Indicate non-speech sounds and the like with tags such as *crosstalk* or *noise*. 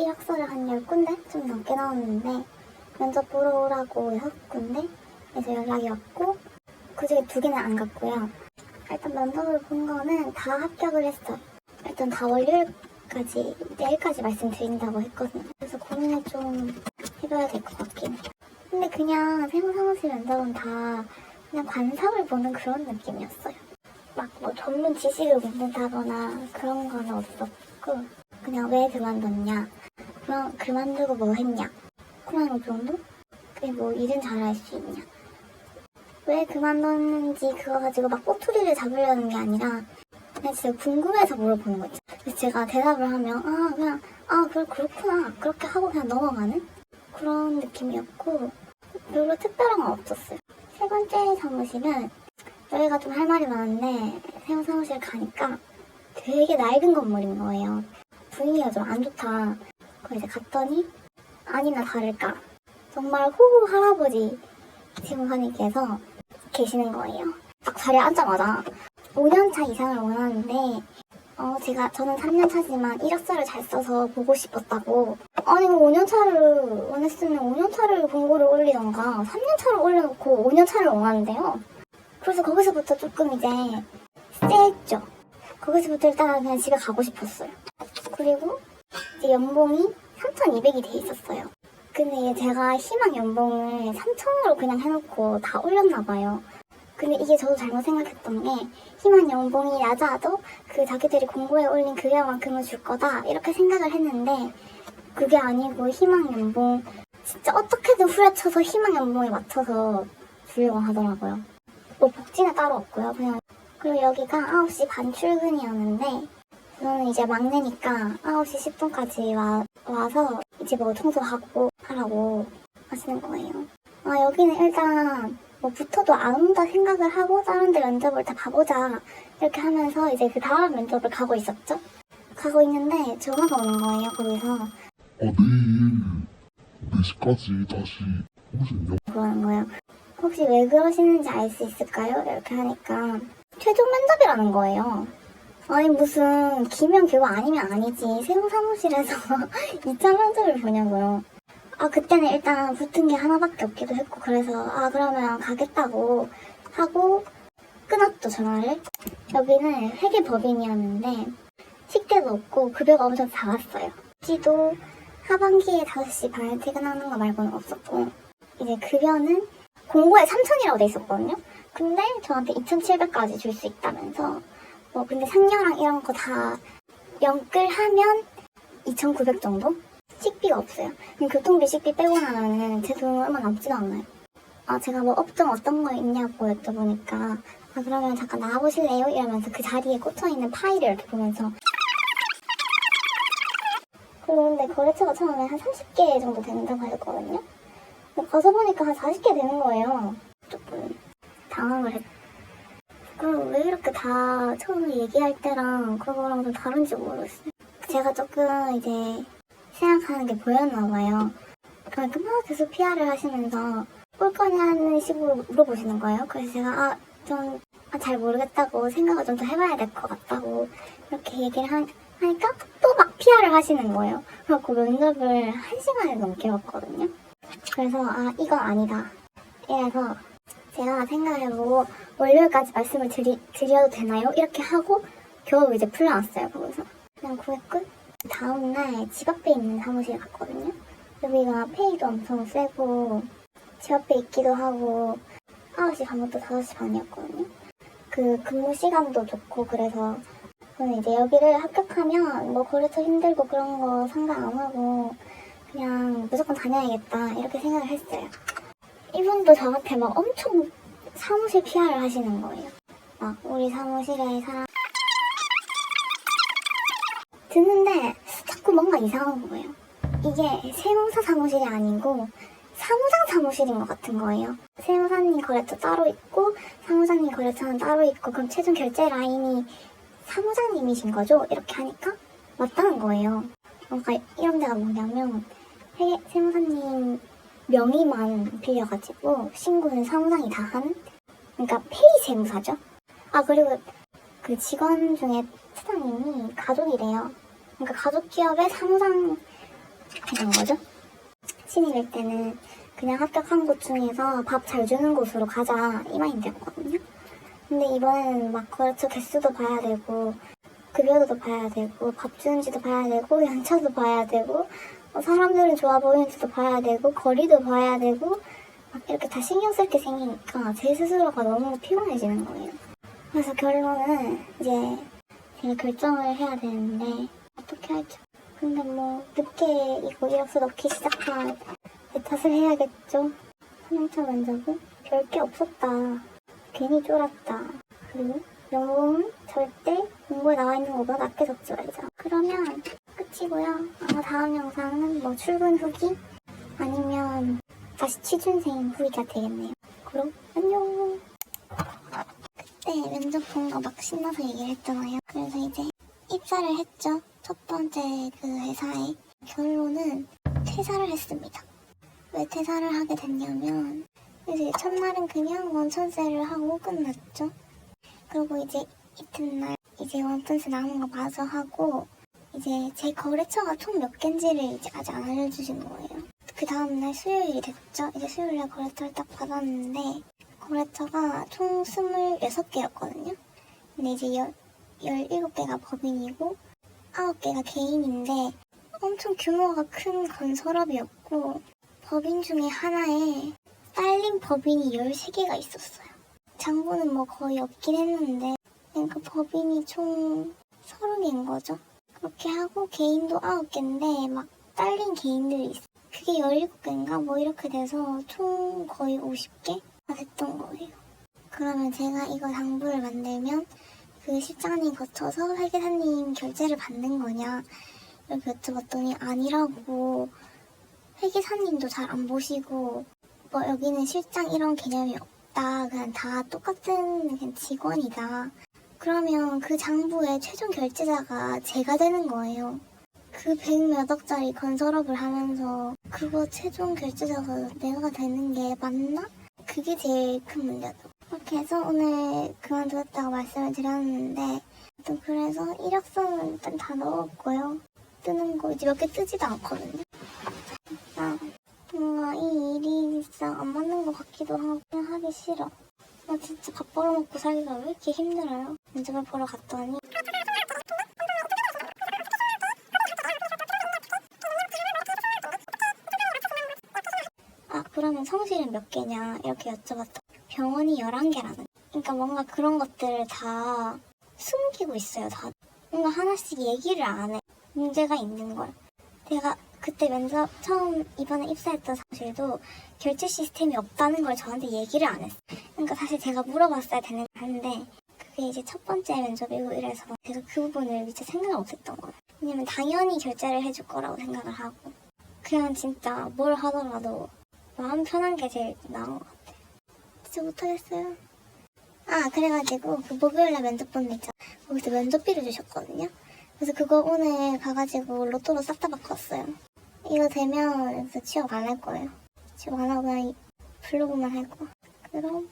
이력서를 한 10군데 좀 넘게 나왔는데 면접 보러 오라고 6군데 에서 연락이 왔고 그 중에 두 개는 안 갔고요. 일단 면접을 본 거는 다 합격을 했어요. 일단 다 월요일까지 내일까지 말씀드린다고 했거든요. 그래서 고민을 좀 해봐야 될 것 같긴 해요. 근데 그냥 세무 사무실 면접은 다 그냥 관상을 보는 그런 느낌이었어요. 막 뭐 전문 지식을 묻는다거나 그런 건 없었고 그냥 왜 그만뒀냐 그럼 그만두고 뭐 했냐 그냥 이 정도? 그게 뭐 일은 잘 할 수 있냐 왜 그만뒀는지 그거 가지고 막 꼬투리를 잡으려는 게 아니라 그냥 진짜 궁금해서 물어보는 거죠 그래서 제가 대답을 하면 아 그냥 아 그래 그렇구나 그렇게 하고 그냥 넘어가는 그런 느낌이었고 별로 특별한 건 없었어요 세 번째 사무실은 여기가 좀 할 말이 많은데 세무 사무실 가니까 되게 낡은 건물인 거예요. 분위기가 좀 안 좋다. 그래서 이제 갔더니 아니나 다를까 정말 호호 할아버지 세무사님께서 계시는 거예요. 딱 자리에 앉자마자 5년차 이상을 원하는데 어 제가 저는 3년 차지만 이력서를 잘 써서 보고 싶었다고 아니 5년 차를 원했으면 5년 차를 공고를 올리던가 3년 차를 올려놓고 5년 차를 원하는데요. 그래서 거기서부터 조금 이제 쎄했죠. 거기서부터 일단 그냥 집에 가고 싶었어요. 그리고 이 제 연봉이 3,200이 돼 있었어요. 근데 제가 희망 연봉을 3,000으로 그냥 해놓고 다 올렸나 봐요. 근데 이게 저도 잘못 생각했던 게 희망 연봉이 낮아도 그 자기들이 공고에 올린 급여만큼은 줄 거다 이렇게 생각을 했는데 그게 아니고 희망 연봉 진짜 어떻게든 후려쳐서 희망 연봉에 맞춰서 주려고 하더라고요. 뭐 복지는 따로 없고요. 그냥 그리고 여기가 9시 반 출근이었는데 저는 이제 막내니까 9시 10분까지 와, 와서 이제 뭐 청소하고 하라고 하시는 거예요. 아 여기는 일단 뭐 붙어도 안 온다 생각을 하고 다른 데 면접을 다 봐보자 이렇게 하면서 이제 그 다음 면접을 가고 있었죠. 가고 있는데 전화가 오는 거예요 거기서 아, 내일 4시까지 다시 오신요? 그러는 거예요. 혹시 왜 그러시는지 알 수 있을까요? 이렇게 하니까 최종 면접이라는 거예요. 아니 무슨 기면 교과 아니면 아니지 세무 사무실에서 *laughs* 2차 면접을 보냐고요. 아 그때는 일단 붙은 게 하나밖에 없기도 했고 그래서 아 그러면 가겠다고 하고 끊었죠 전화를. 여기는 회계법인이었는데 식대도 없고 급여가 엄청 작았어요. 지도 하반기에 5시 반에 퇴근하는 거 말고는 없었고 이제 급여는 공고에 3천이라고 돼 있었거든요. 근데 저한테 2,700까지 줄 수 있다면서 뭐 근데 상여랑 이런 거 다 연끌 하면 2,900 정도? 식비가 없어요. 그럼 교통비 식비 빼고 나면은 제돈 얼마 남지도 않아요. 아 제가 뭐 업종 어떤 거 있냐고 여쭤보니까 아 그러면 잠깐 나와보실래요? 이러면서 그 자리에 꽂혀있는 파일을 이렇게 보면서 그런데 거래처가 처음에 한 30개 정도 된다고 했거든요. 가서 보니까 한 40개 되는 거예요. 조금 당황을 했. 그럼 왜 이렇게 다 처음에 얘기할 때랑 그거랑 좀 다른지 모르겠어요. 제가 조금 이제 생각하는 게 보였나 봐요. 그러니까 막 계속 PR을 하시면서 올 거냐는 식으로 물어보시는 거예요. 그래서 제가 아, 좀, 아, 잘 모르겠다고 생각을 좀 더 해봐야 될 것 같다고 이렇게 얘기를 하, 하니까 또막 PR을 하시는 거예요. 그래갖고 면접을 한 시간을 넘게 봤거든요. 그래서 아, 이건 아니다. 이래서 제가 생각해보고 월요일까지 말씀을 드리, 드려도 되나요? 이렇게 하고 겨우 이제 풀려났어요. 거기서. 그냥 구했고 다음날 집 앞에 있는 사무실 갔거든요. 여기가 페이도 엄청 세고 집 앞에 있기도 하고 9시 반부터 5시 반이었거든요. 그 근무 시간도 좋고 그래서 저는 이제 여기를 합격하면 뭐 거래처 힘들고 그런 거 상관 안 하고 그냥 무조건 다녀야겠다 이렇게 생각을 했어요. 이분도 저한테 막 엄청 사무실 PR을 하시는 거예요. 막 우리 사무실에 사람 듣는데 자꾸 뭔가 이상한 거예요. 이게 세무사 사무실이 아니고 사무장 사무실인 것 같은 거예요. 세무사님 거래처 따로 있고 사무장님 거래처는 따로 있고 그럼 최종 결제 라인이 사무장님이신 거죠? 이렇게 하니까 맞다는 거예요. 그러니까 이런 데가 뭐냐면 세, 세무사님 명의만 빌려가지고 신고는 사무장이 다 하는 그러니까 페이 세무사죠. 아 그리고 그 직원 중에 사장님이 가족이래요. 그러니까 가족 기업의 사무장 합격한 거죠. 신입일 때는 그냥 합격한 곳 중에서 밥 잘 주는 곳으로 가자 이 마인드였거든요. 근데 이번에는 막 거래처 개수도 봐야 되고 급여도 봐야 되고 밥 주는지도 봐야 되고 연차도 봐야 되고 어, 사람들은 좋아 보이는지도 봐야 되고 거리도 봐야 되고 막 이렇게 다 신경 쓸 게 생기니까 제 스스로가 너무 피곤해지는 거예요. 그래서 결론은 이제 제가 결정을 해야 되는데 어떻게 할지 근데 뭐 늦게 이거 이력서 넣기 시작한 내 탓을 해야겠죠. 3년차 면접은 별 게 없었다. 괜히 쫄았다. 그리고 연봉은 절대 공고에 나와 있는 것보다 낮게 적지 말자. 그러면 끝이고요. 다음 영상은 뭐 출근 후기 아니면 다시 취준생 후기가 되겠네요. 그럼 안녕. 그때 면접 본 거 막 신나서 얘기를 했잖아요. 그래서 이제 입사를 했죠. 첫 번째 그 회사에. 결론은 퇴사를 했습니다. 왜 퇴사를 하게 됐냐면 이제 첫날은 그냥 원천세를 하고 끝났죠. 그리고 이제 이튿날 이제 원천세 남은 거 마저 하고 이제 제 거래처가 총 몇 개인지를 이제 아직 안 알려주신 거예요. 그 다음날 수요일이 됐죠. 이제 수요일날 거래처를 딱 받았는데 거래처가 총 26개였거든요. 근데 이제 열, 17개가 법인이고 9개가 개인인데 엄청 규모가 큰 건설업이었고 법인 중에 하나에 딸린 법인이 13개가 있었어요. 장부는 뭐 거의 없긴 했는데 그 법인이 총 30개인 거죠. 그렇게 하고 개인도 9개인데 막 딸린 개인들이 있어. 그게 17개인가? 뭐 이렇게 돼서 총 거의 50개 가 됐던 거예요. 그러면 제가 이거 당부를 만들면 그 실장님 거쳐서 회계사님 결제를 받는 거냐? 이렇게 여쭤봤더니 아니라고. 회계사님도 잘 안 보시고 뭐 여기는 실장 이런 개념이 없다. 그냥 다 똑같은 그냥 직원이다 그러면 그 장부의 최종 결제자가 제가 되는 거예요 그 백 몇 억짜리 건설업을 하면서 그거 최종 결제자가 내가 되는 게 맞나? 그게 제일 큰 문제죠 그렇게 해서 오늘 그만두었다고 말씀을 드렸는데 또 그래서 이력서는 일단 다 넣었고요. 뜨는 거 이제 몇 개 뜨지도 않거든요. 아, 뭔가 이 일이 진짜 안 맞는 것 같기도 하고 하기 싫어. 나 진짜 밥 벌어먹고 살기가 왜 이렇게 힘들어요? 면접을 보러 갔더니 아 그러면 성실은 몇 개냐? 이렇게 여쭤봤더니 병원이 11개라는. 그러니까 뭔가 그런 것들을 다 숨기고 있어요 다. 뭔가 하나씩 얘기를 안 해. 문제가 있는 걸. 제가 그때 면접 처음 이번에 입사했던 사실도 결제 시스템이 없다는 걸 저한테 얘기를 안 했어요 그러니까 사실 제가 물어봤어야 되는 건데 그게 이제 첫 번째 면접이고 이래서 제가 그 부분을 미처 생각을 못했던 거예요 왜냐면 당연히 결제를 해줄 거라고 생각을 하고 그냥 진짜 뭘 하더라도 마음 편한 게 제일 나은 것 같아요. 진짜 못하겠어요. 아, 그래가지고 그 목요일날 면접 보는 데 있죠. 거기서 면접비를 주셨거든요. 그래서 그거 오늘 가가지고 로또로 싹 다 바꿨어요. 이거 되면 여기서 취업 안 할 거예요. 취업 안 하고 그냥 이 블로그만 할 거. 그럼